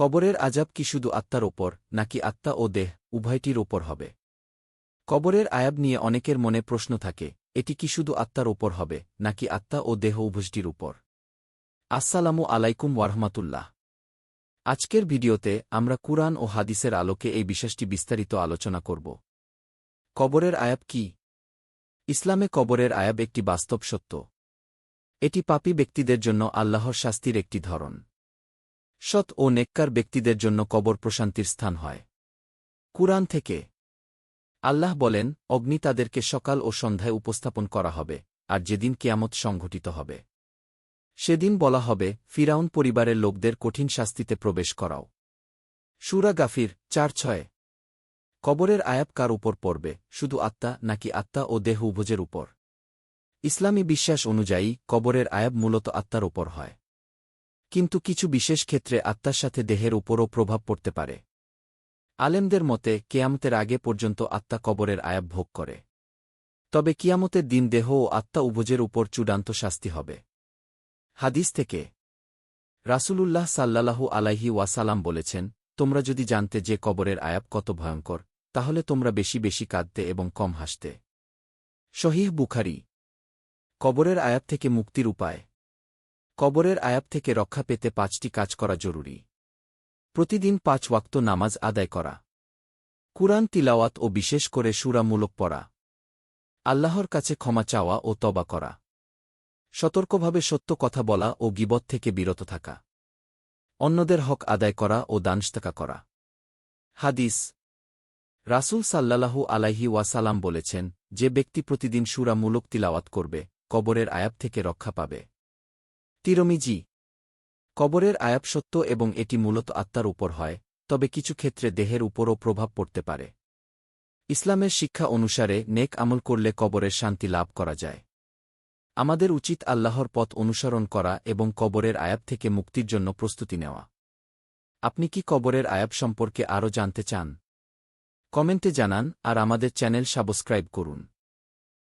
কবরের আজাব কি শুধু আত্মার ওপর, নাকি আত্মা ও দেহ, উভয়টির ওপর হবে? কবরের আয়াব নিয়ে অনেকের মনে প্রশ্ন থাকে, এটি কি শুধু আত্মার ওপর হবে, নাকি আত্মা ও দেহ উভয়টির উপর? আসসালামু আলাইকুম ওয়ারহমাতুল্লাহ। আজকের ভিডিওতে আমরা কুরআন ও হাদিসের আলোকে এই বিষয়টি বিস্তারিত আলোচনা করব। কবরের আয়াব কি? ইসলামে কবরের আয়াব একটি বাস্তব সত্য। এটি পাপী ব্যক্তিদের জন্য আল্লাহর শাস্তির একটি ধরন। সৎ ও নেককার ব্যক্তিদের জন্য কবর প্রশান্তির স্থান হয়। কুরআন থেকে আল্লাহ বলেন, অগ্নি তাদেরকে সকাল ও সন্ধ্যায় উপস্থাপন করা হবে, আর যেদিন কিয়ামত সংঘটিত হবে। সেদিন বলা হবে, ফিরাউন পরিবারের লোকদের কঠিন শাস্তিতে প্রবেশ করাও। সুরা গাফির, চার ছয়। কবরের আয়াব কার উপর পড়বে, শুধু আত্মা নাকি আত্মা ও দেহ উভজের উপর? ইসলামী বিশ্বাস অনুযায়ী, কবরের আয়াব মূলত আত্মার উপর হয়। কিন্তু কিছু বিশেষ ক্ষেত্রে আত্মার সাথে দেহের উপরও প্রভাব পড়তে পারে। আলেমদের মতে, কেয়ামতের আগে পর্যন্ত আত্মা কবরের আয়াব ভোগ করে। তবে কিয়ামতের দিন দেহ ও আত্মা উভজের উপর চূড়ান্ত শাস্তি হবে। হাদিস থেকে, রাসূলুল্লাহ সাল্লাল্লাহু আলাইহি ওয়াসালাম বলেছেন, তোমরা যদি জানতে যে কবরের আয়াব কত ভয়ঙ্কর, তাহলে তোমরা বেশি বেশি কাঁদতে এবং কম হাসতে। শহীহ বুখারি, কবরের আয়াব থেকে মুক্তির উপায়। কবরের আয়াব থেকে রক্ষা পেতে পাঁচটি কাজ করা জরুরি। প্রতিদিন পাঁচ ওয়াক্ত নামাজ আদায় করা। কুরআন তিলাওয়াত ও বিশেষ করে সুরামূলক পড়া। আল্লাহর কাছে ক্ষমা চাওয়া ও তবা করা। সতর্কভাবে সত্য কথা বলা ও গিবত থেকে বিরত থাকা। অন্যদের হক আদায় করা ও দানস্তাকা করা। হাদিস। রাসূল সাল্লাল্লাহু আলাইহি ওয়াসালাম বলেছেন, যে ব্যক্তি প্রতিদিন সুরামূলক তিলাওয়াত করবে, কবরের আয়াব থেকে রক্ষা পাবে। তিরমিজি। কবরের আয়াব সত্য এবং এটি মূলত আত্মার উপর হয়, তবে কিছু ক্ষেত্রে দেহের উপরও প্রভাব পড়তে পারে। ইসলামের শিক্ষা অনুসারে নেক আমল করলে কবরের শান্তি লাভ করা যায়। আমাদের উচিত আল্লাহর পথ অনুসরণ করা এবং কবরের আয়াব থেকে মুক্তির জন্য প্রস্তুতি নেওয়া। আপনি কি কবরের আয়াব সম্পর্কে আরও জানতে চান? কমেন্টে জানান আর আমাদের চ্যানেল সাবস্ক্রাইব করুন।